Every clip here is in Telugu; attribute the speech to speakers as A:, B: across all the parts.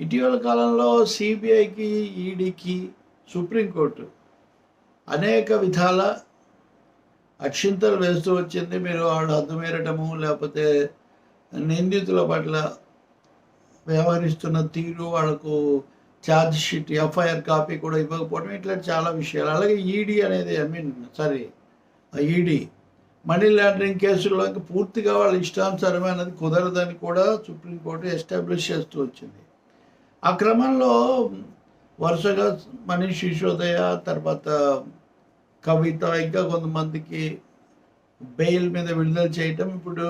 A: ఇటీవల కాలంలో సిబిఐకి ఈడీకి సుప్రీంకోర్టు అనేక విధాల అక్షింతలు వేస్తూ వచ్చింది. మీరు వాళ్ళు అద్దమేరటము లేకపోతే నిందితుల పట్ల వ్యవహరిస్తున్న తీరు వాళ్ళకు ఛార్జ్ షీట్ ఎఫ్ఐఆర్ కాపీ కూడా ఇవ్వకపోవడం ఇట్లా చాలా విషయాలు. అలాగే ఈడీ అనేది I mean sorry ED money laundering కేసుల్లోకి పూర్తిగా వాళ్ళ ఇష్టానుసారమైనది కుదరదని కూడా సుప్రీంకోర్టు ఎస్టాబ్లిష్ చేస్తూ వచ్చింది. ఆ క్రమంలో వరుసగా మనీష్ శిశోదయ తర్వాత కవిత ఇంకా కొంతమందికి బెయిల్ మీద విడుదల చేయటం. ఇప్పుడు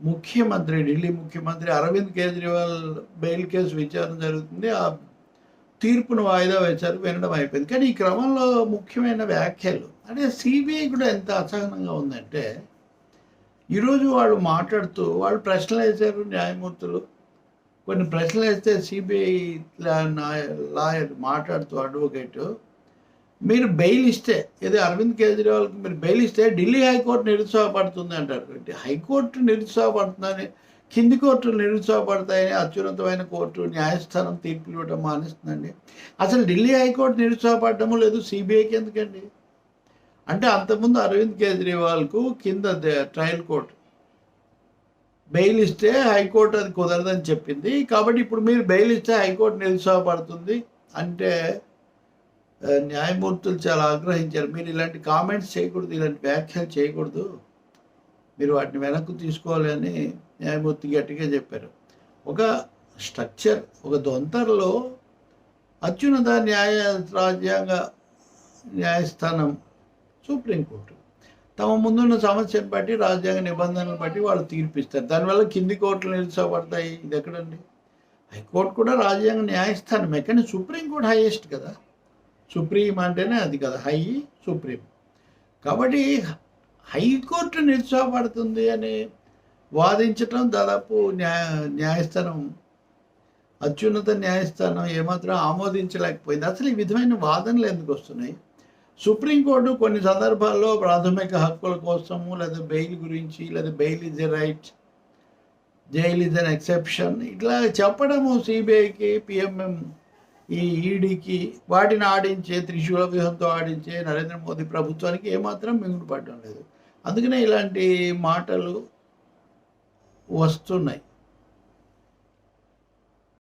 A: ముఖ్యమంత్రి ఢిల్లీ ముఖ్యమంత్రి అరవింద్ కేజ్రీవాల్ బెయిల్ కేసు విచారణ జరుగుతుంది. ఆ తీర్పును వాయిదా వేశారు వినడం అయిపోయింది. కానీ ఈ క్రమంలో ముఖ్యమైన వ్యాఖ్యలు. అంటే సిబిఐ కూడా ఎంత అసహనంగా ఉందంటే ఈరోజు వాళ్ళు మాట్లాడుతూ వాళ్ళు ప్రశ్నలు వేశారు న్యాయమూర్తులు. కొన్ని ప్రశ్నలు వేస్తే సిబిఐ లాయర్ మాట్లాడుతూ అడ్వకేట్ మీరు బెయిల్ ఇస్తే ఏదో అరవింద్ కేజ్రీవాల్కి మీరు బెయిల్ ఇస్తే ఢిల్లీ హైకోర్టు నిరుత్సాహపడుతుంది అంటారు. హైకోర్టు నిరుత్సాహపడుతుందని కింది కోర్టులు నిరుత్సాహపడతాయని అత్యున్నతమైన కోర్టు న్యాయస్థానం తీర్పులు ఇవ్వటం మానేస్తుందండి. అసలు ఢిల్లీ హైకోర్టు నిరుత్సాహపడటము లేదు సిబిఐకి ఎందుకండి? అంటే అంతకుముందు అరవింద్ కేజ్రీవాల్కు కింద ట్రయల్ కోర్టు బెయిల్ ఇస్తే హైకోర్టు అది కుదరదని చెప్పింది. కాబట్టి ఇప్పుడు మీరు బెయిల్ ఇస్తే హైకోర్టు నిరుత్సాహపడుతుంది అంటే న్యాయమూర్తులు చాలా ఆగ్రహించారు. మీరు ఇలాంటి కామెంట్స్ చేయకూడదు ఇలాంటి వ్యాఖ్యలు చేయకూడదు. మీరు వాటిని వెనక్కు తీసుకోవాలని న్యాయమూర్తి గట్టిగా చెప్పారు. ఒక స్ట్రక్చర్ ఒక దొంతరలో అత్యున్నత న్యాయ రాజ్యాంగ న్యాయస్థానం సుప్రీంకోర్టు. తమ ముందున్న సమస్యను బట్టి రాజ్యాంగ నిబంధనలను బట్టి వాళ్ళు తీర్పిస్తారు. దానివల్ల కింది కోర్టులు నిరుత్సాహపడతాయి ఇది ఎక్కడండి? హైకోర్టు కూడా రాజ్యాంగ న్యాయస్థానమే కానీ సుప్రీంకోర్టు హైయెస్ట్ కదా? సుప్రీం అంటేనే అది కదా హై సుప్రీం. కాబట్టి హైకోర్టు నిరుత్సాహపడుతుంది అని వాదించటం దాదాపు న్యాయ న్యాయస్థానం అత్యున్నత న్యాయస్థానం ఏమాత్రం ఆమోదించలేకపోయింది. అసలు ఈ విధమైన వాదనలు ఎందుకు వస్తున్నాయి? సుప్రీంకోర్టు కొన్ని సందర్భాల్లో ప్రాథమిక హక్కుల కోసము లేదా బెయిల్ గురించి లేదా bail is a right jail is an exception ఇట్లా చెప్పడము సిబిఐకి పిఎంఎం ఈ ఈడీకి వాటిని ఆడించే త్రిశూల వ్యూహంతో ఆడించే నరేంద్ర మోదీ ప్రభుత్వానికి ఏమాత్రం మింగుడు పడడం లేదు. అందుకనే ఇలాంటి మాటలు వస్తున్నాయి.